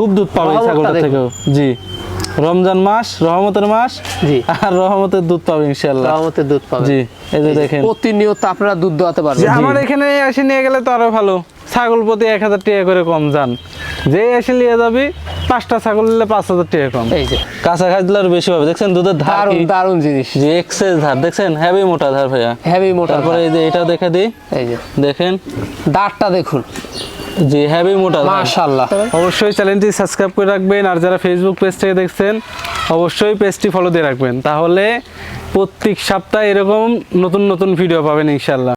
খুব দুধ পাবে ছাগলটা থেকেও। জি। রমজান মাস রহমতের মাস জি। আর রহমতের দুধ পাবে ইনশাল্লাহ রহমতের দুধ পাবে জি এই যে দেখেন। প্রতিনিয়ত আপনারা দুধ দোয়াতে পারবেন। আমার এখানে এসে নিয়ে গেলে তো আরও ভালো। ছাগল প্রতি এক হাজার টাকা করে কম যান। যে এসে নিয়ে যাবি পাঁচটা ছাগল নিলে পাঁচ হাজার টাকা কম। এই যে। কাঁচা খাই দিলে বেশি হবে দেখছেন দুধের ধার? দারুণ জিনিস। যে এক্সেস ধার। দেখছেন? হেভি মোটা ধার ভাইয়া। হেভি মোটা তারপরে এই যে এটা দেখে দিই এই যে। দেখেন। দাঁতটা দেখুন। জি হেভি মোটা। মাশাআল্লাহ। অবশ্যই চ্যানেলটি সাবস্ক্রাইব করে রাখবেন, আর যারা ফেসবুক পেজ থেকে দেখছেন, অবশ্যই পেজটি ফলো দিয়ে রাখবেন। তাহলে প্রত্যেক সপ্তাহে এরকম নতুন নতুন ভিডিও পাবেন ইনশাল্লাহ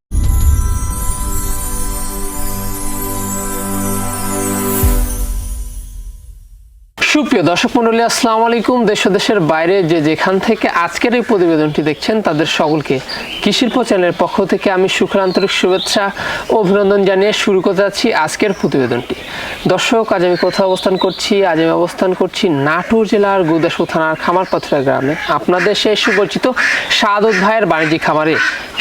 সুপ্রিয় দর্শক মন্ডলী আসসালামু আলাইকুম। দেশ দেশের বাইরে যে যেখান থেকে আজকের এই প্রতিবেদনটি দেখছেন, তাদের সকলকে কৃষিল্প চ্যানেলের পক্ষ থেকে আমি সুখের আন্তরিক শুভেচ্ছা ও অভিনন্দন জানিয়ে শুরু করতে যাচ্ছি আজকের প্রতিবেদনটি। দর্শক, আজ আমি কোথাও অবস্থান করছি? আজ আমি অবস্থান করছি নাটোর জেলার গুদাসু থানার খামারপাথুরা গ্রামে। আপনাদের সেই সুপরিচিত সাদুদ ভাইয়ের বাণিজ্যিক খামারে।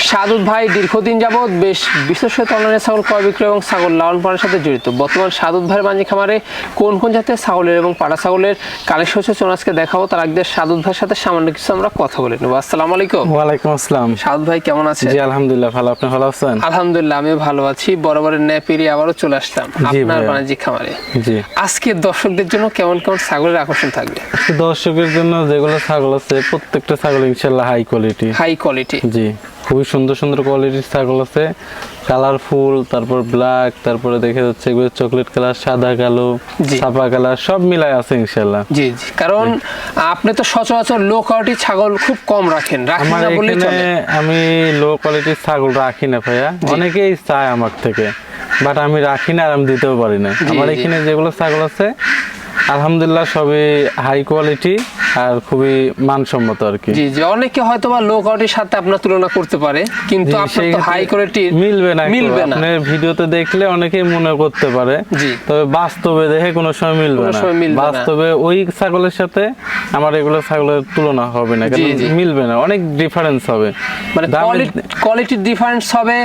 সাদুদ ভাই দীর্ঘদিন যাবৎ বেশ বিশেষত অনলাইনে ছাগল ক্রয় বিক্রয় এবং ছাগল লালন পালনের সাথে জড়িত। বর্তমান সাদুদ ভাইয়ের বাণিজ্যিক খামারে কোন কোন জাতের ছাগলের এবং পাড়া ছাগলের কালেকশন হচ্ছে আজকে দেখাবো। তার আগে সাদুদ ভাইয়ের সাথে সামান্য কিছু আমরা কথা বলে নেব। আসসালামু আলাইকুম। ওয়ালাইকুম আসসালাম। সাদুদ ভাই কেমন আছে জি আলহামদুলিল্লাহ ভালো। আপনি ভালো আছেন? আলহামদুলিল্লাহ আমি ভালো আছি। বরাবরের ন্যায় পেরিয়ে আবারও চলে আসলাম আপনার। বাণিজ্যিক খামারে। জি। আজকে দর্শকদের জন্য কেমন কেমন ছাগলের আকর্ষণ থাকবে? দর্শকের জন্য যেগুলো ছাগল আছে প্রত্যেকটা ছাগল ইনশাল্লাহ হাই কোয়ালিটি হাই কোয়ালিটি জি। খুবই সুন্দর সুন্দর কোয়ালিটির ছাগল আছে। কালারফুল তারপর ব্ল্যাক তারপরে দেখে যাচ্ছে এগুলো চকলেট কালার সাদা কালো। ছাপা কালার সব মিলাই আছে ইনশাল্লাহ জি জি। কারণ আপনি তো সচরাচর লো কোয়ালিটি ছাগল খুব কম রাখেন। রাখেন আমার না বললেই চলে। আমি লো কোয়ালিটির ছাগল রাখি না ভাইয়া। অনেকেই চায় আমার থেকে বাট আমি রাখি না আর আমি দিতেও পারি না। আমার এখানে যেগুলো ছাগল আছে আলহামদুলিল্লাহ সবই হাই কোয়ালিটি আর খুবই মানসম্মত আর কি জি জি অনেকে হয়তো বা লো কোয়ালিটির সাথে আপনার তুলনা করতে পারে কিন্তু আপনার তো হাই কোয়ালিটির মিলবে না মিলবে না আপনার ভিডিওতে দেখলে অনেকেই মনে করতে পারে জি। তবে বাস্তবে দেখে কোনো সময় মিলবে না। বাস্তবে ওই ছাগলের সাথে আমার এগুলো ছাগলের তুলনা হবে না কারণ। মিলবে না অনেক ডিফারেন্স হবে মানে কোয়ালিটির ডিফারেন্স হবে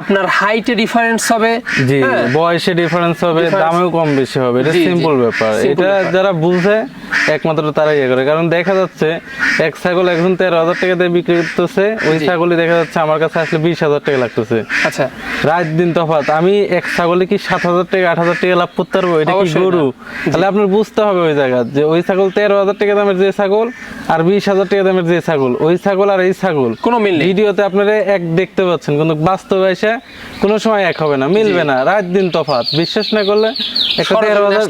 আপনার হাইটে ডিফারেন্স হবে জি হ্যাঁ? বয়সে ডিফারেন্স হবে দামেও কম বেশি হবে এটা। সিম্পল ব্যাপার এটা যারা বুঝে একমাত্র তারা ইয়ে করে কারণ দেখা যাচ্ছে এক ছাগল এখন তেরো হাজার টাকা দিয়ে বিক্রি করতেছে ওই। ছাগলই দেখা যাচ্ছে আমার কাছে আসলে বিশ হাজার টাকা লাগতেছে। আচ্ছা। রাত দিন তফাৎ আমি এক ছাগলে কি সাত হাজার টাকা আট হাজার টাকা লাভ করতে পারব? এটা কি গরু? তাহলে আপনার বুঝতে হবে ওই জায়গা যে ওই ছাগল তেরো হাজার টাকা দামের যে ছাগল আর বিশ হাজার টাকা দামের যে ছাগল ওই ছাগল আর এই ছাগল। কোনো মিল নেই। ভিডিওতে আপনারা এক দেখতে পাচ্ছেন কিন্তু বাস্তবে এসে কোনো সময় এক হবে না মিলবে না। রাত দিন তফাত বিশ্বাস না করলে একটা তেরো হাজার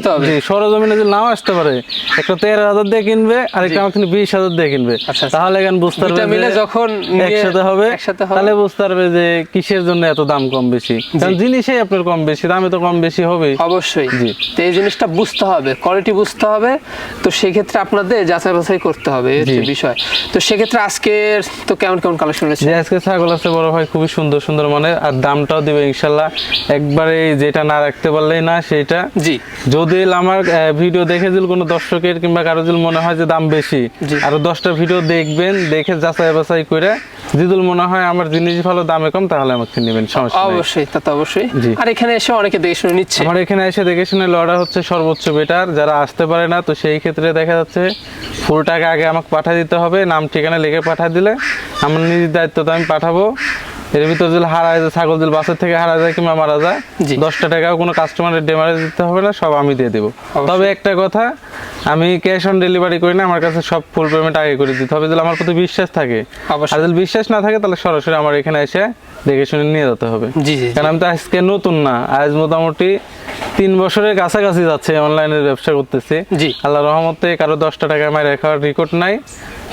সরজমিনে যদি নাও আসতে পারে একটা তেরো হাজার দিয়ে কিনবে আর একটা আমার বিশ হাজার দিয়ে কিনবে। আচ্ছা, আচ্ছা। তাহলে এখন বুঝতে পারবে মিলে যখন একসাথে হবে একসাথে তাহলে বুঝতে পারবে যে কিসের জন্য এত দাম কম বেশি। কারণ জিনিসই আপনার কম বেশি দামে তো কম বেশি হবে অবশ্যই। জি। তো এই জিনিসটা বুঝতে হবে কোয়ালিটি বুঝতে হবে। তো আপনাদের যাচাই বাছাই করতে হবে এই বিষয়। তো সেক্ষেত্রে আজকের তো কেমন কেমন কালেকশন রয়েছে? আজকে ছাগল আছে বড় ভাই খুবই সুন্দর সুন্দর মানে আর দামটাও দিবে ইনশাল্লাহ। একবারে যেটা না রাখতে পারলেই না সেটা জি। যদি আমার ভিডিও দেখে যদি কোনো দর্শকের কিংবা কারও যদি মনে হয় যে দাম বেশি। জি। আরও দশটা ভিডিও দেখবেন দেখে যাচাই বাছাই করে। যদি মনে হয় আমার জিনিস ভালো দামে কম তাহলে আমাকে নেবেন সমস্যা অবশ্যই তা তো অবশ্যই। আর এখানে এসে অনেকে দেখে শুনে নিচ্ছে। আমার এখানে এসে দেখে শুনে লড়া হচ্ছে সর্বোচ্চ বেটার যারা আসতে পারে না তো সেই ক্ষেত্রে দেখা যাচ্ছে ফুল টাকা আগে আমাকে পাঠিয়ে দিতে হবে নাম ঠিকানা লিখে পাঠিয়ে দিলে। আমার নিজের দায়িত্ব তো আমি পাঠাবো। এর ভিতর যদি হারায় যায় ছাগল যদি বাসের থেকে হারা যায় কিংবা মারা যায়। দশটা টাকাও কোনো কাস্টমারের ডেমারেজ দিতে হবে না সব আমি দিয়ে দেবো তবে একটা কথা আমি ক্যাশ অন ডেলিভারি করি না আমার কাছে সব ফুল পেমেন্ট আগে করে দিতে হবে যদি আমার প্রতি বিশ্বাস থাকে। আর যদি বিশ্বাস না থাকে তাহলে সরাসরি আমার এখানে এসে দেখে শুনে নিয়ে যেতে হবে জি। কারণ আমি তো আজকে নতুন না আজ মোটামুটি তিন বছরের কাছাকাছি যাচ্ছে অনলাইনের ব্যবসা করতেছি জি। আল্লাহ রহমতে কারও দশটা টাকা আমার রেখার রেকর্ড নাই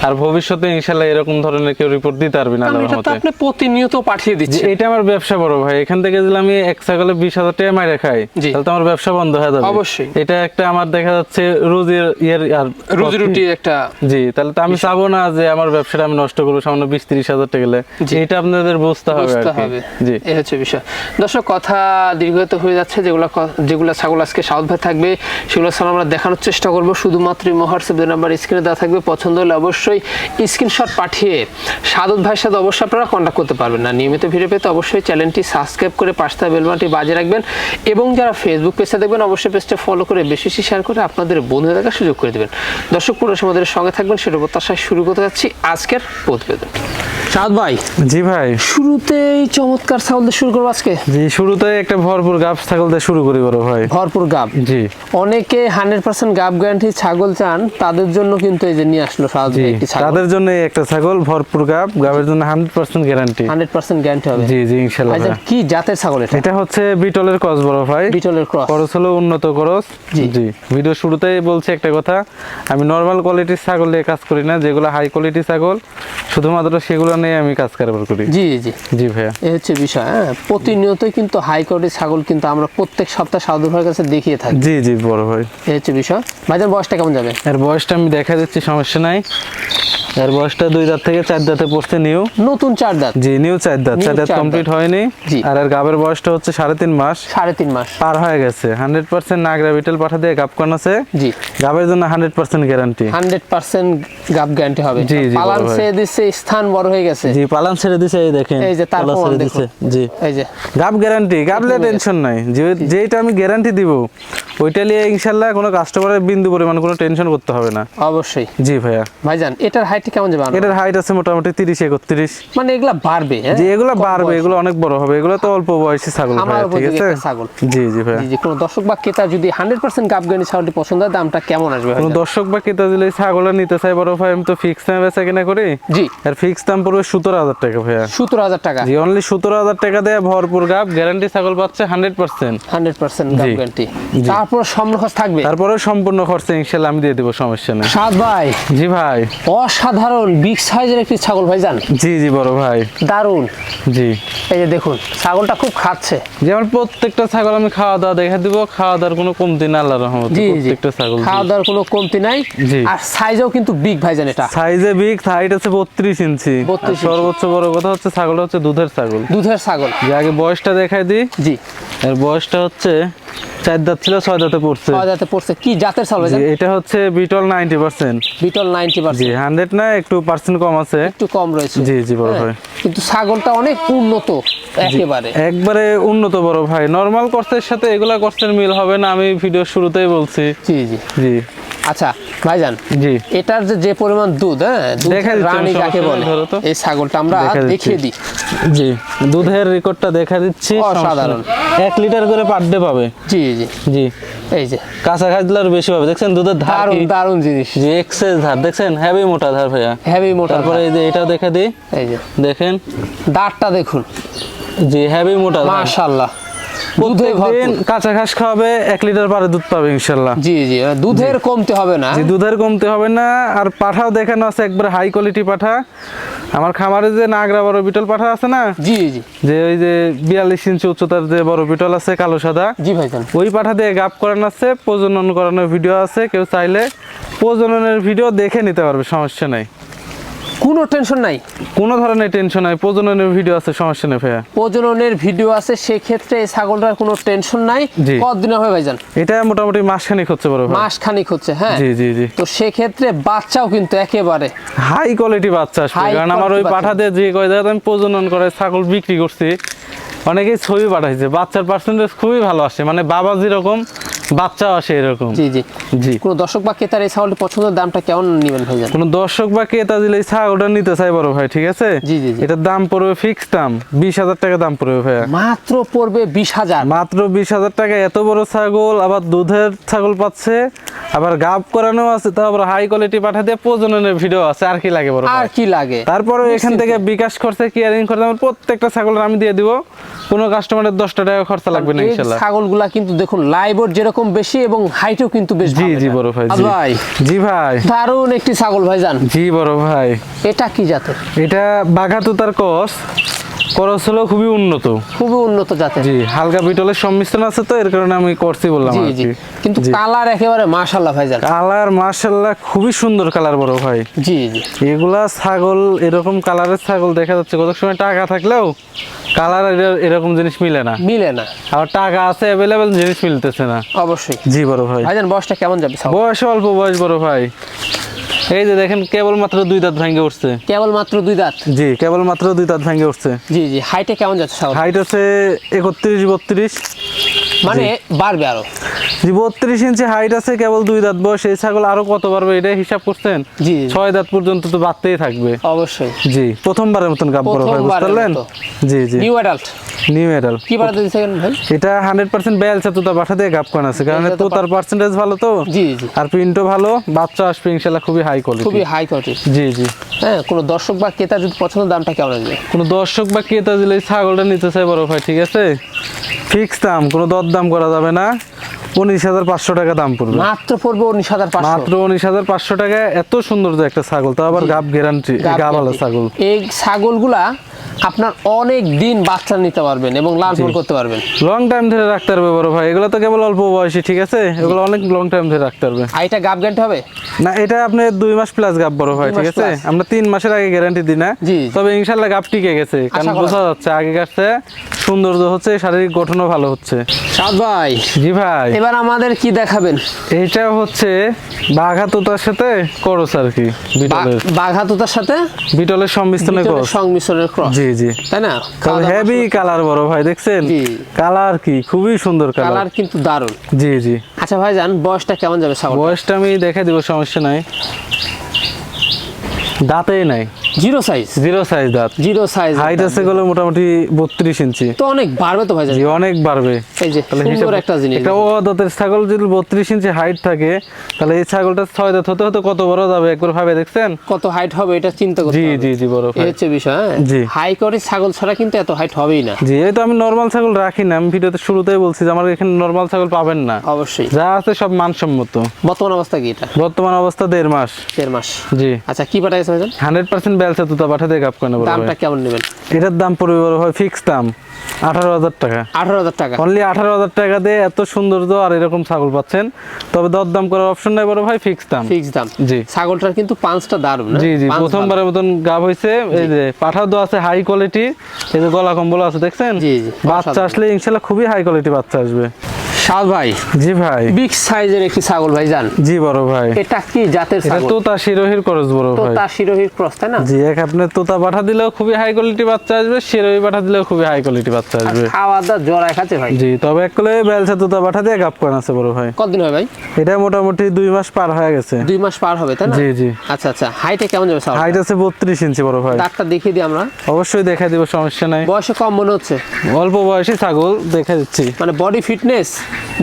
আর ভবিষ্যতে ইনশাল্লাহ এরকম ধরনের কেউ রিপোর্ট দিতে পারবে না এটা তো আপনি প্রতিনিয়ত পাঠিয়ে দিচ্ছেন। এটা আমার ব্যবসা বড় ভাই। এখান থেকে যদি আমি এক ছাগলে বিশ হাজার টাকা মাইরে খাই তাহলে তো আমার ব্যবসা বন্ধ হয়ে যাবে। অবশ্যই। এটা একটা আমার দেখা যাচ্ছে রোজের ইয়ের আর রুজি রুটির একটা জি তাহলে তো আমি চাবো না যে আমার ব্যবসাটা আমি নষ্ট করব সামান্য বিশ তিরিশ হাজার টাকা গেলে। এটা আপনাদের বুঝতে হবে বুঝতে হবে। জি। এই হচ্ছে বিষয়। দর্শক কথা দীর্ঘত হয়ে যাচ্ছে। যেগুলো যেগুলো ছাগল আজকে সাউথ ভাই থাকবে সেগুলো ছাড়া আমরা দেখানোর চেষ্টা করব। শুধুমাত্র হোয়াটসঅ্যাপ নাম্বার স্ক্রিনে দেওয়া থাকবে। পছন্দ হলে অবশ্যই অবশ্যই স্ক্রিনশট পাঠিয়ে সাদত ভাইয়ের সাথে অবশ্যই আপনারা কন্ট্যাক্ট করতে পারবেন। না নিয়মিত ভিডিও পেতে অবশ্যই চ্যানেলটি সাবস্ক্রাইব করে পাশটা বেলবানটি বাজিয়ে রাখবেন এবং যারা ফেসবুক পেজটা দেখবেন অবশ্যই পেজটা ফলো করে বেশি বেশি শেয়ার করে আপনাদের বন্ধু দেখার সুযোগ করে দেবেন। দর্শক পুরো আমাদের সঙ্গে থাকবেন। সেটা প্রত্যাশায় শুরু করতে যাচ্ছি আজকের প্রতিবেদন। সাদ ভাই জি ভাই। শুরুতেই চমৎকার ছাগল দিয়ে শুরু করব আজকে। জি শুরুতে একটা ভরপুর গাছ ছাগল দিয়ে শুরু করি বড় ভাই। ভরপুর গাব। জি। অনেকে হান্ড্রেড পার্সেন্ট গাব গ্যারান্টি ছাগল চান তাদের জন্য কিন্তু এই যে নিয়ে আসলো সাহায্য জি। একটি ছাগল। তাদের জন্য একটা ছাগল ভরপুর গাব গাবের জন্য hundred percent guarantee. Hundred percent guarantee হবে। জি জি ভাইজান ভাই। কি জাতের ছাগল এটা? এটা হচ্ছে বিটলের ক্রস বড় ভাই। বিটলের ক্রস। খরচ হলো উন্নত খরচ। জি। জি ভিডিও শুরুতেই বলছি একটা কথা। আমি নর্মাল কোয়ালিটির ছাগল নিয়ে কাজ করি না যেগুলো হাই কোয়ালিটি ছাগল শুধুমাত্র সেগুলো নিয়ে আমি কাজ কারবার করি। জি জি। জি ভাইয়া। এই হচ্ছে বিষয় হ্যাঁ? প্রতিনিয়তই কিন্তু হাই কোয়ালিটির ছাগল কিন্তু আমরা প্রত্যেক সপ্তাহে সাধু ভাইয়ের কাছে দেখিয়ে থাকি। জি জি বড় ভাই। এই হচ্ছে বিষয়। ভাইজান বয়সটা কেমন যাবে? এর বয়সটা আমি দেখা দিচ্ছি সমস্যা নাই। Thank you. এর বয়সটা দুই দাঁত থেকে চার দাঁতে পড়ছে নিউ। নতুন চার দাঁত। জি নিউ চার দাঁত। চার দাঁত কমপ্লিট হয়নি। আর এর গাবের বয়সটা হচ্ছে সাড়ে তিন মাস। সাড়ে তিন মাস। পার হয়ে গেছে। হান্ড্রেড পার্সেন্ট নাগরা বিটেল পাঠা দিয়ে গাপ করানো আছে। জি। গাবের জন্য hundred percent guarantee. Hundred percent গাব গ্যারান্টি হবে। জি, জি, পালান ভাই। দিচ্ছে স্থান বড় হয়ে গেছে। জি পালান ছেড়ে দিছে এই দেখেন। এই যে তার পালা প্রমাণ ছেড়ে। দিছে। জি। এই যে। গাব গ্যারান্টি গাবলে টেনশন নাই। যে- যেটা আমি গ্যারান্টি দিব ওইটা নিয়ে ইনশাল্লাহ কোনো কাস্টমারের বিন্দু পরিমাণ কোনো টেনশন করতে হবে না। অবশ্যই। জি ভাইয়া। ভাইজান এটার হাইট কেমন যাবে এটার হাইট আছে মোটামুটি তিরিশ একত্রিশ। মানে এগুলা বাড়বে হ্যাঁ? যে এগুলো বাড়বে এগুলো অনেক বড় হবে। এগুলো তো অল্প বয়সী ছাগল ভাইয়া ঠিক আছে? ছাগল। জি জি ভাইয়া জি জি কোনো দর্শক বা ক্রেতা যদি হান্ড্রেড পার্সেন্ট গাব ছাগলটি পছন্দ হয় দামটা কেমন আসবে কোনো? দর্শক বা ক্রেতা এই ছাগলটা নিতে চাই বড় ভাই আমি তো ফিক্স দামে বেচা কিনা করি? জি। আর ফিক্স দাম পড়বে সতেরো হাজার টাকা ভাইয়া। সতেরো হাজার টাকা। জি অনলি সতেরো হাজার টাকা দেয় ভরপুর গাব গ্যারান্টি ছাগল পাচ্ছে হান্ড্রেড পার্সেন্ট। হান্ড্রেড পার্সেন্ট গাব গ্যারান্টি জি। তারপর সম্রখস থাকবে? তারপরে সম্পূর্ণ খরচা ইনশাল্লাহ আমি দিয়ে দিব সমস্যা নেই। সাদ ভাই। জি ভাই। অসাধারণ বিগ সাইজের একটি ছাগল ভাইজান। জি জি বড় ভাই। দারুণ। জি। এই যে দেখুন ছাগলটা খুব খাচ্ছে। যেমন প্রত্যেকটা ছাগল আমি খাওয়া দাওয়া দেখা দিব খাওয়া দাওয়ার কোনো কমতি না আল্লাহ রহমত প্রত্যেকটা ছাগল খাওয়া দাওয়ার কোনো কমতি নাই জি। আর সাইজও কিন্তু বিগ ভাইজান এটা। সাইজে বিগ হাইট আছে বত্রিশ ইঞ্চি। 32 সর্বোচ্চ বড় কথা হচ্ছে ছাগলটা হচ্ছে দুধের ছাগল। দুধের ছাগল। যে আগে বয়সটা দেখাই দিই। জি। এর বয়সটা হচ্ছে চার দাঁত ছিল ছয় দাঁতে পড়ছে। পাওয়া যাতে পড়ছে। কি জাতের ছাগল এটা হচ্ছে Beetal ninety percent. Beetal ninety জি পার্সেন্ট হান্ড্রেড না একটু পার্সেন্ট কম আছে। একটু কম রয়েছে। জি, জি, বড় হ্যাঁ, ভাই। কিন্তু ছাগলটা অনেক উন্নত একেবারে। একবারে উন্নত বড় ভাই। নর্মাল কষ্টের সাথে এগুলা কষ্টের মিল হবে না আমি ভিডিও শুরুতেই বলছি। জি জি। জি। আচ্ছা ভাইজান জি। এটার যে পরিমাণ দুধ হ্যাঁ রানী কাকে বলে। এই ছাগলটা আমরা দেখিয়ে দিই। জি দুধের রেকর্ডটা দেখা দিচ্ছি অসাধারণ। এক লিটার করে পার ডে পাবে। জি জি। জি। এই যে। কাঁচা খাজলার বেশি পাবে। দেখছেন দুধের ধার দারুণ জিনিস। জি এক্সেস ধার। দেখছেন হেভি মোটা ধার ভাইয়া। হেভি মোটা তারপরে এই যে এটাও দেখা দিই। এই যে। দেখেন। দাঁতটা দেখুন। জি হেভি মোটা। মাশাআল্লাহ। প্রত্যেকদিন কাঁচা ঘাস খাওয়াবে এক লিটার পারে দুধ পাবে ইনশাল্লাহ। জি জি দুধের কমতে হবে না। জি দুধের কমতে হবে না। আর পাঠাও দেখানো আছে একবার হাই কোয়ালিটি পাঠা। আমার খামারে যে নাগরা বড় বিটল পাঠা আছে না? জি জি। যে ওই যে বিয়াল্লিশ ইঞ্চি উচ্চতার যে বড় বিটল আছে কালো সাদা। জি ভাইজান। ওই পাঠা দিয়ে গাপ করানো আছে প্রজনন করানোর ভিডিও আছে। কেউ চাইলে প্রজননের ভিডিও দেখে নিতে পারবে সমস্যা নাই। কোনো টেনশন নাই। কোনো ধরনের টেনশন নাই। প্রজননের ভিডিও আছে সমস্যা নেই ভাইয়া। প্রজননের ভিডিও আছে সেক্ষেত্রে এই ছাগলটার কোনো টেনশন নাই। কতদিন হবে ভাইজান? এটা মোটামুটি মাসখানিক হচ্ছে বড় ভাই। মাস খানিক হচ্ছে হ্যাঁ? জি জি জি। তো সেক্ষেত্রে বাচ্চাও কিন্তু একেবারে হাই কোয়ালিটি বাচ্চা আসবে। কারণ আমার ওই পাঠাতে যে কয় জায়গাতে আমি প্রজনন করে ছাগল বিক্রি করছি অনেকেই ছবি পাঠাইছে বাচ্চার পার্সেন্টেজ খুবই ভালো আসে মানে বাবা যেরকম বাচ্চাও আসে এরকম। জি জি। জি। কোনো দর্শক বা ক্রেতার এই ছাগলটি পছন্দের দামটা কেমন নেবেন ভাইজান? কোন দর্শক বা ক্রেতা দিলে এই ছাগলটা নিতে চাই বড় ভাই ঠিক আছে? জি, জি। এটার দাম পড়বে ফিক্স দাম বিশ হাজার টাকা দাম পড়বে ভাইয়া। মাত্র পড়বে বিশ হাজার। মাত্র বিশ হাজার টাকা এত বড় ছাগল আবার দুধের ছাগল পাচ্ছে আবার গাব করানো আছে তো আবার হাই কোয়ালিটি পাঠা দিয়ে প্রজননের ভিডিও আছে আর কি লাগে বড় আর কি লাগে? তারপরে এখান থেকে বিকাশ খরচা কেয়ারিং খরচা আমার প্রত্যেকটা ছাগলের আমি দিয়ে দিব। কোনো কাস্টমারের দশটা টাকা খরচা লাগবে না এই ইনশাল্লাহ। ছাগলগুলা কিন্তু দেখুন লাইভর যেরকম বেশি এবং হাইটও কিন্তু বেশ জি ভালো জি। বড় ভাই জি। ভাই। জি ভাই। দারুণ একটি ছাগল ভাই ভাইজান। জি বড় ভাই। এটা কি জাতের? এটা বাঘাতুতার কস। করস হলো খুবই উন্নত। খুবই উন্নত জাতের। জি হালকা বিটলের সম্মিশ্রণ আছে তো এর কারণে আমি করছি বললাম জি জি। কিন্তু কালার একেবারে মাশাল্লাহ ভাইজান কালার মার্শাল্লাহ খুবই সুন্দর কালার বড় ভাই। জি জি। এগুলা ছাগল এরকম কালারের ছাগল দেখা যাচ্ছে কত সময় টাকা থাকলেও কালার এরকম জিনিস মিলে না। মিলে না। আবার টাকা আছে অ্যাভেলেবেল জিনিস মিলতেছে না। অবশ্যই। জি বড় ভাই। ভাইজান বয়সটা কেমন যাবে বয়স অল্প বয়স বড় ভাই। এই যে দেখেন কেবলমাত্র দুই দাঁত ভেঙে উঠছে। কেবল মাত্র দুই দাঁত? জি কেবল মাত্র দুই দাঁত ভেঙে উঠছে। জি জি হাইটে কেমন যাচ্ছে হাইট আছে একত্রিশ বত্রিশ। মানে বাড়বে আরও। জি বত্রিশ ইঞ্চি হাইট আছে কেবল দুই দাঁত বয়স। এই ছাগল আরও কত পারবে এটা হিসাব করছেন? জি। ছয় দাঁত পর্যন্ত তো বাড়তেই থাকবে। অবশ্যই। জি প্রথমবারের মতন গাব বড় বুঝতে পারলেন? জি জি। নিউ অ্যাডাল্ট নিউ এডাল কি বাড়াতে ভাই? এটা বাসা দিয়ে করা আছে। কারণ তো তার পার্সেন্টেজ ভালো তো? জি জি। আর প্রিন্টও ভালো বাচ্চা আসবে খুবই হাই কোয়ালিটি খুবই হাই কোয়ালিটি জি জি। হ্যাঁ কোনো দর্শক বা ক্রেতা যদি পছন্দ দামটা কেমন আসবে কোনো দর্শক বা ক্রেতা দিলে ছাগলটা নিতে চাই বড় ভাই ঠিক আছে? ফিক্স দাম কোনো দর দাম করা যাবে না। উনিশ হাজার পাঁচশো টাকা দাম পড়বে। মাত্র পড়বে উনিশ হাজার মাত্র উনিশ হাজার পাঁচশো টাকা এত সুন্দর যে একটা ছাগল। তো আবার গাব গ্যারান্টি গাবালা ভালো ছাগল। এই ছাগলগুলা আপনার অনেক দিন বাচ্চা নিতে পারবেন এবং লাল করতে পারবেন। লং টাইম ধরে রাখতে পারবে বড় ভাই। এগুলো তো কেবল অল্প বয়সী ঠিক আছে? এগুলো অনেক লং টাইম ধরে রাখতে পারবে। আর এটা গাব গ্যারান্টি হবে? না এটা আপনি দুই মাস প্লাস গাব বড় ভাই ঠিক আছে? আমরা তিন মাসের আগে গ্যারান্টি দিই না। তবে ইনশাল্লাহ গাব টিকে গেছে কারণ বোঝা যাচ্ছে আগে কাছে সৌন্দর্য হচ্ছে শারীরিক গঠনও ভালো হচ্ছে। সাদ ভাই। জি ভাই। এবার আমাদের কি দেখাবেন? এটা হচ্ছে বাঘা তোতার সাথে করস আর কি বিটলের। বাঘাতুতার সাথে? বিটলের সংমিশ্রণে করস সংমিশ্রণের ক্রস জি জি। তাই না? হেভি কালার বড় ভাই দেখছেন? কালার কি? খুবই সুন্দর কালার কালার কিন্তু দারুণ। জি জি। আচ্ছা ভাই জান বয়সটা কেমন যাবে বয়সটা আমি দেখে দিব সমস্যা নাই। দাঁতেই নাই। Zero size. জিরো সাইজ দাঁত। জিরো সাইজ হাইট আছে মোটামুটি 32 ইঞ্চি। তো অনেক বাড়বে তো ভাই অনেক বাড়বে। এই যে একটা জিনিস একটা ও দাঁতের ছাগল যদি 32 ইঞ্চি হাইট থাকে তাহলে এই ছাগলটা দাঁত হতে হতে কত বড় যাবে? একবার ভাবে দেখছেন? কত হাইট হবে এটা চিন্তা জি জি বড় হচ্ছে বিষয় হ্যাঁ? জি। হাই করে ছাগল ছাড়া কিন্তু এত হাইট হবেই না। জি এই তো আমি নর্মাল ছাগল রাখি না। আমি ভিডিওতে শুরুতেই বলছি যে আমার এখানে নরমাল ছাগল পাবেন না। অবশ্যই। যা আছে সব মানসম্মত। বর্তমান অবস্থা কি এটা? বর্তমান অবস্থা দেড় মাস। দেড় মাস। জি। আচ্ছা কি পাঠাইছে হান্ড্রেড পার্সেন্ট পাঠাতে কেন দামটা কেমন নেবেন? এটার দাম পড়বে বড় হয় ফিক্স দাম আঠারো হাজার টাকা। আঠারো হাজার টাকা। অনলি আঠারো হাজার টাকা দিয়ে এত আর এরকম ছাগল পাচ্ছেন। তবে করার অপশন নাই বড় ভাই ফিক্স দাম। ফিক্স দাম। জি। ছাগলটার কিন্তু পাঁচটা হ্যাঁ? জি জি প্রথমবারের মতন গাব হয়েছে এই যে পাঠাও আছে হাই কোয়ালিটি এই যে গলা কম্বল আছে দেখছেন? জি জি বাচ্চা আসলে ইনশাল্লাহ খুবই হাই কোয়ালিটি বাচ্চা আসবে। সাদ ভাই। জি ভাই। বিগ সাইজের একটি ছাগল ভাই জান। জি বড় ভাই। এটা কি জাতের এটা তোতা শিরোহির করস বড় ভাই। তার শিরোহির ক্রস তাই না? জি এক আপনি তোতা পাঠা দিলেও খুবই হাই কোয়ালিটি বাচ্চা আসবে শিরোহি পাঠা দিলেও খুবই হাই কোয়ালিটি বাচ্চা আসবে। খাওয়া দাওয়া জড়ায় খাচ্ছে ভাই? জি তবে এক কলে বেলসা তোতা পাঠা দিয়ে গাপ করান আছে বড় ভাই। কতদিন হয় ভাই? এটা মোটামুটি দুই মাস পার হয়ে গেছে। দুই মাস পার হবে তাই না? জি জি। আচ্ছা আচ্ছা। হাইটে কেমন যাবে ছাগল হাইট আছে বত্রিশ ইঞ্চি বড় ভাই। দাঁতটা দেখিয়ে দিই আমরা। অবশ্যই দেখা দিব সমস্যা নাই। বয়সে কম মনে হচ্ছে? অল্প বয়সী ছাগল দেখা দিচ্ছি। মানে বডি ফিটনেস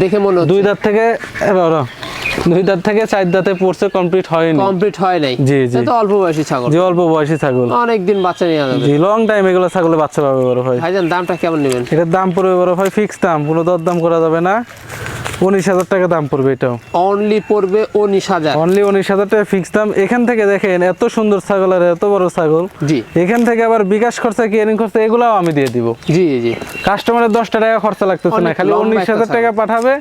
দেখে মনে দুই দাঁত থেকে দুই দাঁত থেকে চার দাঁতে পড়ছে কমপ্লিট হয়নি। কমপ্লিট হয় নাই। জি, জি। তো অল্প বয়সী ছাগল। জি অল্প বয়সী ছাগল। অনেক দিন বাচ্চা নিয়ে যাবে জি লং টাইম এগুলো ছাগলে বাচ্চা পাবে বড় হয় ভাইজান দামটা কেমন নেবেন? এটার দাম পড়বে বড় হয় ফিক্স দাম কোনো দর দাম করা যাবে না। উনিশ হাজার টাকা দাম পড়বে এটাও। অনলি পড়বে উনিশ হাজার। অনলি উনিশ হাজার টাকা ফিক্স দাম। এখান থেকে দেখেন এত সুন্দর ছাগল আর এত বড় ছাগল। জি। এখান থেকে আবার বিকাশ খরচা কিয়ারিং খরচা এগুলাও আমি দিয়ে দিব। জি জি কাস্টমারের দশটা টাকা খরচা লাগতেছে না খালি উনিশ হাজার টাকা পাঠাবে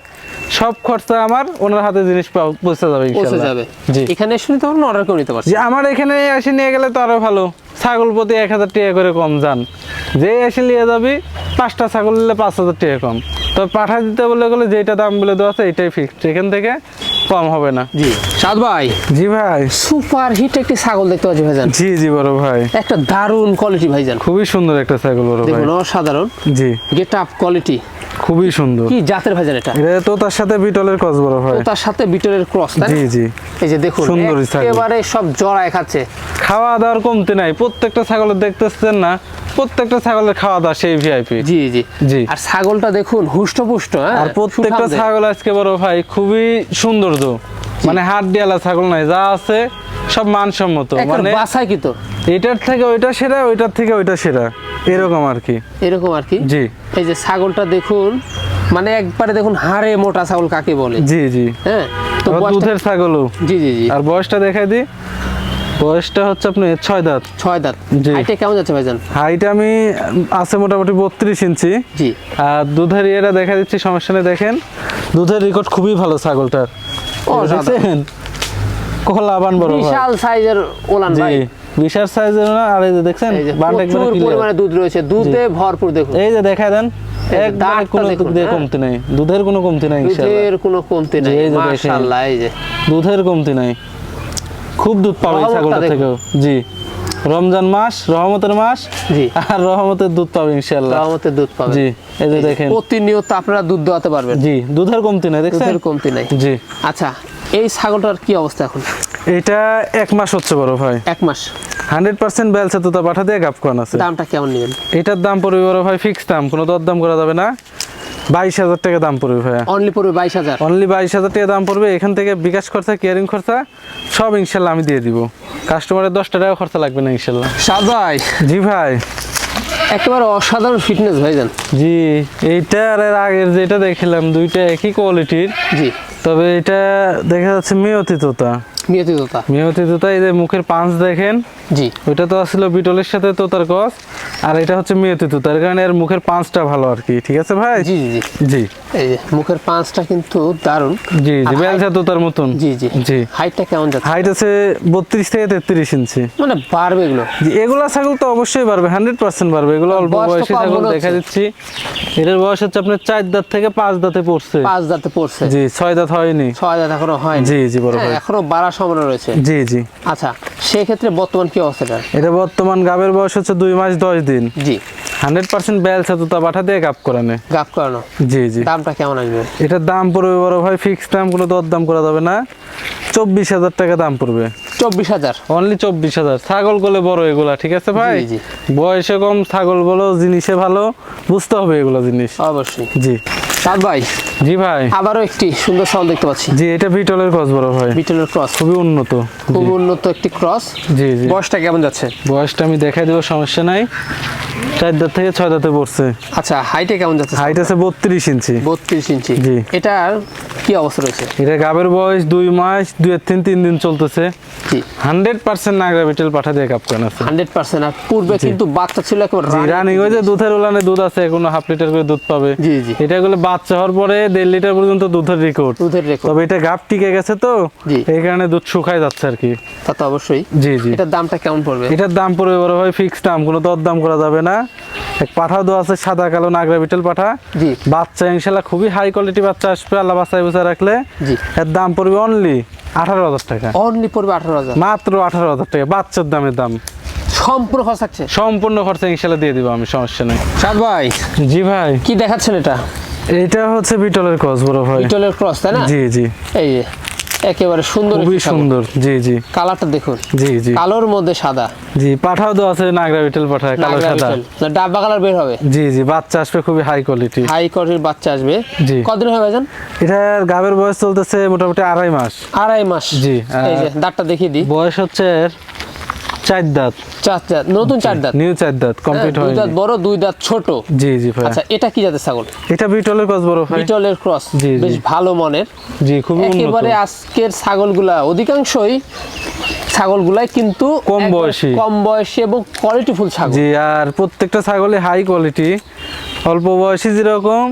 সব খরচা আমার ওনার হাতে জিনিস পৌঁছে যাবে পৌঁছে যাবে। জি। এখানে এসে নিতে পারবেন অর্ডার করে নিতে পারছেন। যে আমার এখানে এসে নিয়ে গেলে তো আরও ভালো। ছাগল প্রতি এক হাজার টাকা করে কম যান। যে এসে নিয়ে যাবি পাঁচটা ছাগল নিলে পাঁচ হাজার টাকা কম। তবে পাঠা দিতে বলে গেলে যেটা দাম বলে দেওয়া আছে এটাই ফিক্সড এখান থেকে কম হবে না। জি। সাদ ভাই। জি ভাই। সুপার হিট একটি ছাগল দেখতে পাচ্ছি ভাইজান। জি জি বড় ভাই। একটা দারুণ কোয়ালিটি ভাইজান। খুবই সুন্দর একটা ছাগল বড় ভাই। দেখুন অসাধারণ। জি। গেট আপ কোয়ালিটি খুবই সুন্দর। কি জাতের ভাইজান এটা? এটা তো তার সাথে বিটলের কস বড় ভাই। তার সাথে বিটলের ক্রস তাই জি জি। এই যে দেখুন সুন্দরী ছাগল। একেবারে সব জড়ায় খাচ্ছে। খাওয়া দাওয়ার কমতে নাই। প্রত্যেকটা ছাগলের দেখতেছেন না প্রত্যেকটা ছাগলের খাওয়া দাওয়া সেই ভিআইপি জি জি। জি। আর ছাগলটা দেখুন হুষ্টপুষ্ট হ্যাঁ? আর প্রত্যেকটা ছাগল আজকে বড় ভাই খুবই সৌন্দর্য মানে হাত দিয়ালা ছাগল নাই যা আছে সব মানসম্মত। মানে বাছাই কি তো? এটার থেকে ওইটা সেরা ওইটার থেকে ওইটা সেরা। এরকম আর কি। এরকম আর কি? জি। এই যে ছাগলটা দেখুন মানে একবারে দেখুন হাড়ে মোটা ছাগল কাকে বলে। জি জি। হ্যাঁ তো দুধের ছাগলও। জি জি জি। আর বয়সটা দেখাই দিই বয়সটা হচ্ছে আপনি ছয় দাঁত। ছয় দাঁত। হাইটে কেমন যাচ্ছে ভাইজান? হাইট আমি আছে মোটামুটি বত্রিশ ইঞ্চি। জি। আর দুধের ইয়েটা দেখা দিচ্ছি সমস্যা নেই দেখেন। দুধের রেকর্ড খুবই ভালো ছাগলটার। ও, দেখছেন কলাবান বড় বিশাল সাইজের ওলান ভাই। বিশাল সাইজের না আর এই যে দেখছেন বানটা একবারে দুধ রয়েছে। দুধে ভরপুর দেখুন। এই যে দেখা দেন একবারে কোনো হ্যাঁ। কমতি নাই। দুধের কোনো কমতি নাই ইনশাআল্লাহ। দুধের কোনো কমতি নাই মাশাআল্লাহ এই যে। দুধের কমতি নাই। খুব দুধ পাবে ছাগলটা। থেকেও। জি। রমজান মাস রহমতের মাস জি। আর রহমতের দুধ পাবে ইনশাল্লাহ রহমতের দুধ পাবে। জি এই যে দেখেন। প্রতিনিয়ত আপনারা দুধ দোয়াতে পারবেন। জি দুধের কমতি নাই দেখছেন? দুধের কমতি নাই। জি। আচ্ছা এই ছাগলটার কি অবস্থা এখন? এটা এক মাস হচ্ছে বড় ভাই। এক মাস। হান্ড্রেড পার্সেন্ট বেলসা তো পাঠা দিয়ে গাপ আছে। দামটা কেমন নেবেন এটার দাম পড়বে বড় ভাই ফিক্স দাম কোনো দরদাম করা যাবে না। বাইশ হাজার টাকা দাম পড়বে ভাইয়া। অনলি পড়বে বাইশ হাজার। অনলি বাইশ হাজার টাকা দাম পড়বে। এখান থেকে বিকাশ খরচা কেয়ারিং খরচা সব ইনশাল্লাহ আমি দিয়ে দিব। কাস্টমারের দশটা টাকা খরচা লাগবে না ইনশাল্লাহ। সাদ ভাই জি ভাই। একেবারে অসাধারণ ফিটনেস ভাইজান জি এইটা আর এর আগের যেটা দেখলাম দুইটা একই কোয়ালিটির জি। তবে এটা দেখা যাচ্ছে মেয়তি তোতা নিয়তি তোতা মেয়তি তোতা এই যে মুখের পাঁচ দেখেন জি। ওইটা তো আসলে বিটলের সাথে তোতার কস আর এটা হচ্ছে মেয়তি তোতার কারণে এর মুখের পাঁচটা ভালো আর কি ঠিক আছে ভাই? জি জি জি। জি। এই যে মুখের পাঁচটা কিন্তু দারুণ। জি জি height- বেলসা তোতার মতন। জি জি। জি। হাইটটা কেমন যাচ্ছে? হাইট আছে বত্রিশ থেকে তেত্রিশ ইঞ্চি। মানে বাড়বে এগুলো? জি এগুলা ছাগল তো অবশ্যই পারবে হান্ড্রেড পার্সেন্ট পারবে এগুলো অল্প বয়স তো ছাগল দেখা। দিচ্ছি। এটার বয়স হচ্ছে আপনার চার দাঁত থেকে পাঁচ দাঁতে পড়ছে। পাঁচ দাঁতে পড়ছে। জি ছয় দাঁত হয়নি। ছয় দাঁত এখনও হয় জি জি বড় ভাই এখনও বাড়ার সম্ভাবনা রয়েছে। জি জি। আচ্ছা সেক্ষেত্রে বর্তমান কি অবস্থাটা? এটা বর্তমান গাবের বয়স হচ্ছে দুই মাস দশ দিন। জি। হান্ড্রেড পার্সেন্ট বেল ছাতুতা পাঠা দিয়ে গাপ করানে। গাপ করানো? জি জি। দামটা কেমন আসবে? এটার দাম পড়বে বড় ভাই ফিক্স দাম কোনো দর দাম করা যাবে না। চব্বিশ হাজার টাকা দাম পড়বে। চব্বিশ হাজার? অনলি চব্বিশ হাজার। ছাগল গলে বড় এগুলা ঠিক আছে ভাই। বয়সে কম ছাগল বলো জিনিসে ভালো বুঝতে হবে এগুলো জিনিস। অবশ্যই। জি। সাদ ভাই? জি ভাই। আবারও একটি সুন্দর সাউন্ড দেখতে পাচ্ছি। জি এটা বিটলের কস বড় ভাই। বিটেলের ক্রস খুবই উন্নত। খুব উন্নত একটি ক্রস জি জি। বয়সটা কেমন যাচ্ছে? বয়সটা আমি দেখাই দেবো সমস্যা নাই। চার দাঁত থেকে ছয় দাঁতে পড়ছে। আচ্ছা হাইটে কেমন যাচ্ছে? হাইট আছে বত্রিশ ইঞ্চি। বত্রিশ ইঞ্চি। জি। এটার কি অবস্থা রয়েছে? এটা গাবের বয়স দুই মাস দুই তিন তিন দিন চলতেছে। হান্ড্রেড পার্সেন্ট নাগরা বিটেল পাঠা দিয়ে কাপ আছে হান্ড্রেড পার্সেন্ট। আর পূর্বে কিন্তু বাচ্চা ছিল একেবারে রানিং ওই যে দুধের উলানে দুধ আছে কোনো হাফ লিটার করে দুধ পাবে। জি, জি। এটা গুলো বাচ্চা হওয়ার পরে দেড় লিটার পর্যন্ত দুধের রেকর্ড দুধের রেকর্ড তবে এটা গাপ টিকে গেছে তো এই কারণে দুধ শুকায় যাচ্ছে আর কি। তা তো অবশ্যই। জি জি। এটার দামটা কেমন পড়বে? এটার দাম পড়বে বড় ভাই ফিক্স দাম কোনো করা যাবে না। এক পাঠা দেওয়া আছে সাদা কালো নাগরা বিটেল পাঠা। জি। বাচ্চা ইনশাল্লাহ খুবই হাই কোয়ালিটি বাচ্চা আসবে আল্লাহ বাচ্চায় বুঝা রাখলে। জি। এর দাম পড়বে অনলি আঠারো হাজার টাকা। অনলি পড়বে আঠারো হাজার। মাত্র আঠারো হাজার টাকা বাচ্চার দামের দাম। সম্পূর্ণ খরচ সম্পূর্ণ খরচা ইনশাল্লাহ দিয়ে দিব আমি সমস্যা নেই। সাদ ভাই জি ভাই। কি দেখাচ্ছেন এটা? এটা হচ্ছে বিটলের কস বড় ভাই। বিটলের ক্রস তাই না? জি জি। এই যে একেবারে সুন্দর খুবই সুন্দর। জি জি। কালারটা দেখুন। জি জি। কালোর মধ্যে সাদা। জি পাঠাও তো আছে নাগরা বিটেল পাঠা কালো সাদা। ডাব্বা কালার বের হবে। জি জি বাচ্চা আসবে খুবই হাই কোয়ালিটি হাই কোয়ালিটির বাচ্চা আসবে। জি। কদিন হবে ভাইজান? এটার গাবের বয়স চলতেছে মোটামুটি আড়াই মাস। আড়াই মাস। জি, এই যে দাঁতটা দেখিয়ে দিই। বয়স হচ্ছে চার দাঁত। চার দাঁত নতুন চার দাঁত। নিউ চার দাঁত হ্যাঁ, কমপ্লিট দুই দাঁত বড় দুই দাঁত ছোট। জি জি ভাই আচ্ছা এটা কি জাতের ছাগল? এটা বিটলের কস বড় ভাই। বিটলের ক্রস জি। বেশ ভালো মনের। জি খুবই উন্নত। একেবারে আজকের ছাগলগুলা অধিকাংশই ছাগলগুলাই কিন্তু কম বয়সী। কম বয়সী এবং কোয়ালিটিফুল ছাগল। জি আর প্রত্যেকটা ছাগলে হাই কোয়ালিটি অল্প বয়সী যেরকম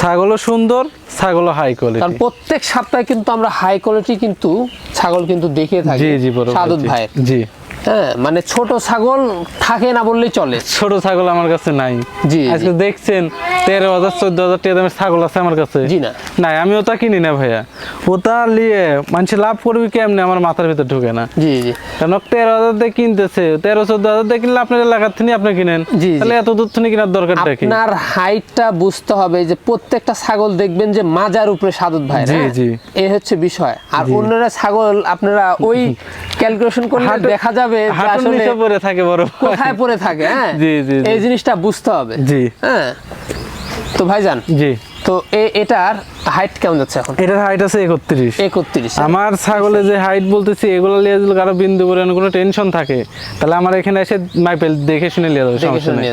ছাগলও সুন্দর ছাগলও হাই কারণ কোয়ালিটি প্রত্যেক সপ্তাহে কিন্তু আমরা হাই কোয়ালিটি কিন্তু ছাগল কিন্তু দেখিয়ে থাকি। জি জি বড় ভাই, সাদত। জি। হ্যাঁ মানে ছোট ছাগল থাকে না বললেই চলে। ছোট ছাগল আমার কাছে নাই। জি, আজকে দেখছেন তেরো হাজার চোদ্দ হাজার টাকা দামের ছাগল আছে আমার কাছে। জি না। নাই আমি ওটা কিনি না ভাইয়া। ওটা নিয়ে মানুষ লাভ করবি কেমনে? আমার মাথার ভিতর ঢুকে না। জি জি। কারণ তেরো হাজার দিয়ে কিনতেছে তেরো চোদ্দ হাজার দিয়ে কিনলে আপনার এলাকার থেকে আপনি কিনেন। জি। তাহলে এত দূর থেকে কেনার দরকারটা কি? আপনার হাইটটা বুঝতে হবে যে প্রত্যেকটা ছাগল দেখবেন যে মাজার উপরে সাদত ভাই জি, জি। এই হচ্ছে বিষয়। আর অন্যরা ছাগল আপনারা ওই ক্যালকুলেশন করলে দেখা যাবে যে হাঁটুর নিচে পড়ে থাকে বড় কোথায় পড়ে থাকে হ্যাঁ? জি, জি। এই জিনিসটা বুঝতে হবে। জি। হ্যাঁ? তো ভাইজান জি। তো এ- এটার হাইট কেমন যাচ্ছে এখন? এটার হাইট আছে একত্রিশ। একত্রিশ আমার ছাগলে যে হাইট বলতেছি এগুলো যদি কারও বিন্দু করে কোনো টেনশন থাকে তাহলে আমার এখানে এসে মাইপেল দেখে শুনে যাবে সমস্যা নেই।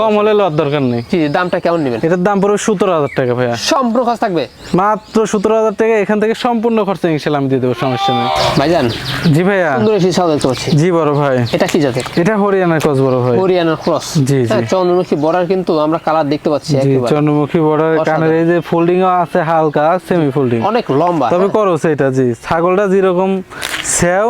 কম হলে লওয়ার দরকার নেই। দামটা কেমন নেবেন? এটার দাম পড়বে সতেরো হাজার টাকা ভাইয়া। সম্পূর্ণ খরচ থাকবে? মাত্র সতেরো হাজার টাকা এখান থেকে সম্পূর্ণ খরচা ইনশাল্লাহ আমি দিয়ে দেবো সমস্যা নেই। ভাইজান জি ভাইয়া। সুন্দর একটি ছাগল পাচ্ছি। জি বড় ভাই। এটা কি জাতের? এটা হরিয়ানার কস বড় ভাই। হরিয়ানার ক্রস জি, জি। চন্দ্রমুখী বর্ডার কিন্তু আমরা কালার দেখতে পাচ্ছি চন্দ্রমুখী বর্ডার কানের এই যে ফোল্ডিং আছে হালকা সেমি ফোল্ডিং অনেক লম্বা। তবে করস এটা জি। ছাগলটা যেরকম সেও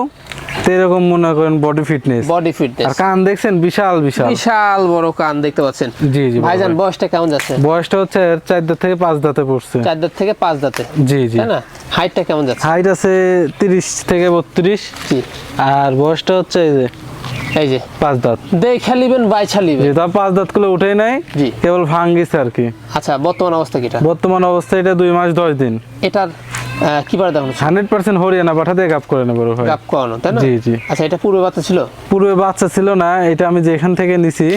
তো এরকম মনে করেন বডি ফিটনেস বডি ফিটনেস আর কান দেখছেন বিশাল বিশাল। বিশাল বড় কান দেখতে পাচ্ছেন। জি জি ভাইজান বয়সটা কেমন যাচ্ছে? বয়সটা হচ্ছে চার দাঁত থেকে পাঁচ দাঁতে পড়ছে। চার দাঁত থেকে পাঁচ দাঁতে। জি জি। তাই না? হাইটটা কেমন যাচ্ছে? হাইট আছে তিরিশ থেকে বত্রিশ। জি। আর বয়সটা হচ্ছে এই যে এই যে পাঁচ দাঁত। দেখে নিবেন বাইছা নিবেন। যে পাঁচ দাঁতগুলো উঠেই নাই জি। কেবল ভাঙ্গিছে আর কি। আচ্ছা বর্তমান অবস্থা কিটা বর্তমান অবস্থায় এটা দুই মাস দশ দিন। এটার কি বার দেখানো হান্ড্রেড পার্সেন্ট হরিয়ানা পাঠাতে গাপ করে নেব ভাই। গাপ করানো তাই না? জি, জি। আচ্ছা এটা পূর্বে বাচ্চা ছিল? পূর্বে বাচ্চা ছিল না এটা আমি যেখান থেকে নিছি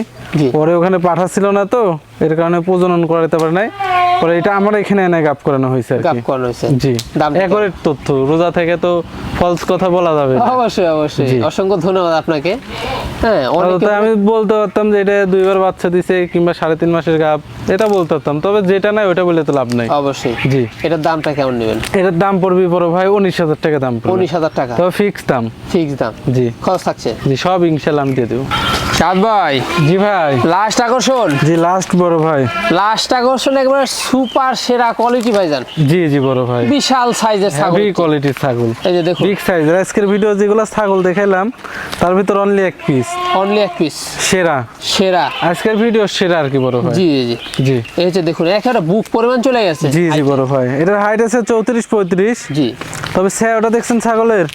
পরে ওখানে পাঠাচ্ছিল না তো এর কারণে প্রজনন করাতে পারে নাই। পরে এটা আমার এখানে এনে গাপ করানো হয়েছে গাপ করানো হয়েছে। জি। একরের তথ্য রোজা থেকে তো ফলস কথা বলা যাবে। অবশ্যই অবশ্যই। অসংখ্য ধন্যবাদ আপনাকে। হ্যাঁ আমি বলতে পারতাম যে এটা দুইবার বাচ্চা দিছে কিংবা সাড়ে তিন মাসের গাপ এটা বলতে পারতাম। তবে যেটা নাই ওটা বলে তো লাভ নাই। অবশ্যই। জি। এটার দামটা কেমন নেবেন? এটার দাম পড়বি বড় ভাই উনিশ হাজার টাকা দাম পড়বে। উনিশ হাজার টাকা। তবে ফিক্স দাম। ফিক্স দাম। জি। খরচ থাকছে। জি সব ইনশাল্লাহ আমি দিয়ে দেবো। সাদ ভাই। জি ভাই। লাস্ট আকর্ষণ? জি লাস্ট বড় ভাই। লাস্ট আকর্ষণ একবার সুপার সেরা কোয়ালিটি ভাইজান জি জি বড় ভাই। বিশাল সাইজের ছাগল। হেভি কোয়ালিটির ছাগল। এই যে দেখুন। বিগ সাইজের আজকের ভিডিও যেগুলো ছাগল দেখাইলাম তার ভিতর অনলি এক পিস অনলি এক পিস সেরা। সেরা। আজকের ভিডিও সেরা আর কি বড় ভাই। জি জি জি। এই যে দেখুন একেবারে বুক পরিমাণ চলে গেছে। জি জি বড় ভাই। এটার হাইট আছে চৌত্রিশ পঁয়ত্রিশ। জি। তবে স্যার ওটা দেখছেন ছাগলের?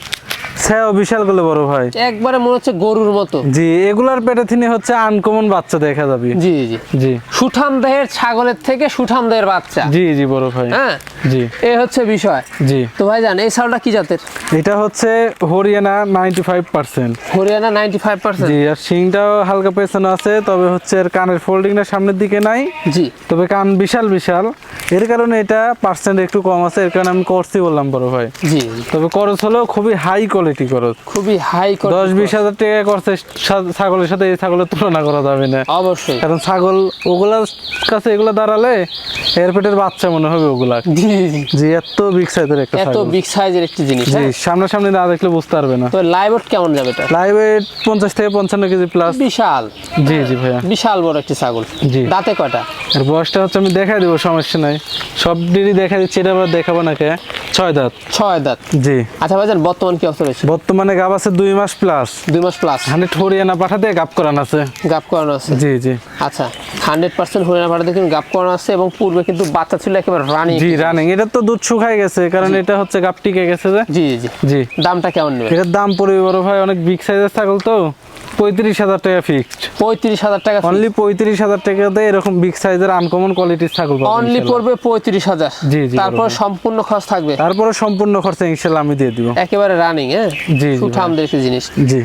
স্যাও বিশালগুলো বড় ভাই। একবারে মনে হচ্ছে গরুর মতো। জি এগুলার পেটে তিনি হচ্ছে আনকমন বাচ্চা দেখা যাবে। জি জি। জি। সুঠাম দেহের ছাগলের থেকে সুঠাম দেহের বাচ্চা। জি জি বড় ভাই। হ্যাঁ? জি। এই হচ্ছে বিষয়। জি। তো ভাইজান এই ছাগলটা কি জাতের? এটা হচ্ছে Haryana ninety five percent Haryana ninety five percent জি আর শিংটাও হালকা পেছনে আছে তবে হচ্ছে এর কানের ফোল্ডিংটা সামনের দিকে নাই। জি। তবে কান বিশাল বিশাল। এর কারণে এটা পার্সেন্ট একটু কম আছে এর কারণে আমি করছি বললাম বড় ভাই। জি। তবে খরচ হলেও খুবই হাই কোয়ালিটি খরচ। খুবই হাই দশ বিশ হাজার টাকা করছে ছাগলের সাথে এই ছাগলের তুলনা করা যাবে না। অবশ্যই। কারণ ছাগল ওগুলার কাছে এগুলা দাঁড়ালে এর পেটের বাচ্চা মনে হবে ওগুলা জি জি এত বিগ সাইজের একটা এত বিগ সাইজের একটি জিনিস জি হ্যাঁ? সামনাসামনি না দেখলে বুঝতে পারবে না। তো লাইভ কেমন যাবে এটা? লাইভ ওয়েট পঞ্চাশ থেকে পঞ্চান্ন কেজি প্লাস বিশাল। জি জি ভাইয়া। বিশাল বড় একটি ছাগল। জি। দাঁতে কয়টা? আর বয়সটা হচ্ছে আমি দেখাই দেবো সমস্যা নাই। সব ডিরই দেখা দিচ্ছি এটা আবার দেখাবো না কে। ছয় দাঁত। ছয় দাঁত। জি। আচ্ছা ভাইজান বর্তমান কি অবস্থা রয়েছে? বর্তমানে গাব আছে দুই মাস প্লাস দুই মাস প্লাস হান্ড্রেড হরিয়ানা পাঠাতে গাপ করান আছে। গাপ করানো আছে? জি জি। আচ্ছা হান্ড্রেড পার্সেন্ট হরিয়ানা ভাড়া দেখুন গাপ করানো আছে এবং পূর্বে কিন্তু বাচ্চা ছিল একেবারে রানি জি রানিং এটা তো দুধ শুকাই গেছে কারণ এটা হচ্ছে গাপ টিকে গেছে যে। জি জি জি। দামটা কেমন নেবে এটার দাম পড়বে বড় ভাই অনেক বিগ সাইজের ছাগল তো। পঁয়ত্রিশ হাজার টাকা ফিক্সড পঁয়ত্রিশ হাজার টাকা অনলি পঁয়ত্রিশ হাজার টাকাতে এরকম বিগ সাইজের আনকমন কোয়ালিটির ছাগল অনলি পড়বে পঁয়ত্রিশ হাজার। জি, জি, তারপর সম্পূর্ণ খরচ থাকবে। তারপরে সম্পূর্ণ খরচা ইনশাল্লাহ আমি দিয়ে দিব। একেবারে রানিং হ্যাঁ? জি, সুঠাম। জিনিস। জি।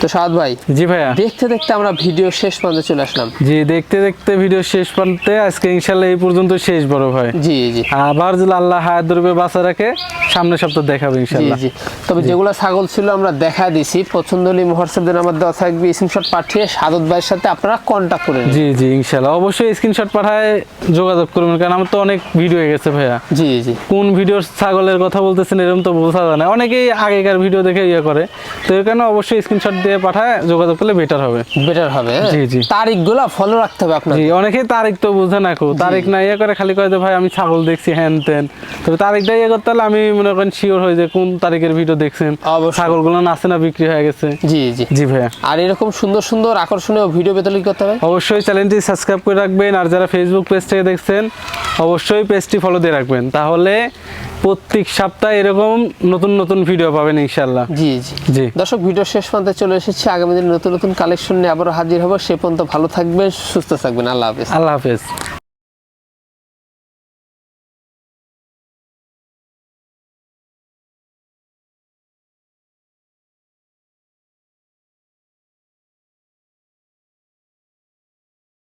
তো সাদ ভাই জি ভাইয়া। দেখতে দেখতে আমরা ভিডিও শেষ পর্যন্ত চলে আসলাম। জি দেখতে দেখতে ভিডিও শেষ প্রান্তে আজকে ইনশাল্লাহ এই পর্যন্ত শেষ বড় ভাই। জি জি। আবার যদি আল্লাহ হায়াত ধরবে বাঁচা রাখে সামনের সপ্তাহ দেখাবে জি ইনশাল্লাহ। জি তবে যেগুলো ছাগল ছিল আমরা দেখা দিছি পছন্দ হলে হোয়াটসঅ্যাপ নাম্বার দেওয়া থাকবে স্ক্রিনশট পাঠিয়ে সাদত ভাইয়ের সাথে আপনারা কন্ট্যাক্ট করেন জি জি ইনশাল্লাহ। অবশ্যই স্ক্রিনশট পাঠায় যোগাযোগ করবেন কারণ আমার তো অনেক ভিডিও হয়ে গেছে ভাইয়া। জি জি। কোন ভিডিওর ছাগলের কথা বলতেছেন এরকম তো বোঝা যায় না। অনেকেই আগেকার ভিডিও দেখে ইয়ে করে। তো এর কারণে অবশ্যই স্ক্রিনশট দিয়ে পাঠায় যোগাযোগ করলে বেটার হবে। বেটার হবে? জি, জি। তারিখগুলো ফলো রাখতে হবে আপনার জি অনেকেই তারিখ তো বুঝে না কো। তারিখ না ইয়ে করে খালি কয় যে ভাই আমি ছাগল দেখছি হ্যান তেন। তবে তারিখটা ইয়ে করতে হলে আমি মনে করেন শিওর হয়ে যে কোন তারিখের ভিডিও দেখছেন। ছাগলগুলো নাচে না বিক্রি হয়ে গেছে। জি জি। জি ভাইয়া। আর এরকম সুন্দর সুন্দর আকর্ষণীয় ভিডিও পেতে করতে হবে? অবশ্যই চ্যানেলটি সাবস্ক্রাইব করে রাখবেন। আর যারা ফেসবুক পেজ থেকে দেখছেন অবশ্যই পেজটি ফলো দিয়ে রাখবেন। তাহলে প্রত্যেক সপ্তাহে এরকম নতুন নতুন ভিডিও পাবেন ইনশাল্লাহ জি জি। জি। দর্শক ভিডিও শেষ পর্যন্ত চলে এসেছি। আগামী দিন নতুন নতুন কালেকশন নিয়ে আবারও হাজির হব। সে পর্যন্ত ভালো থাকবেন সুস্থ থাকবেন। আল্লাহ হাফেজ। আল্লাহ হাফেজ।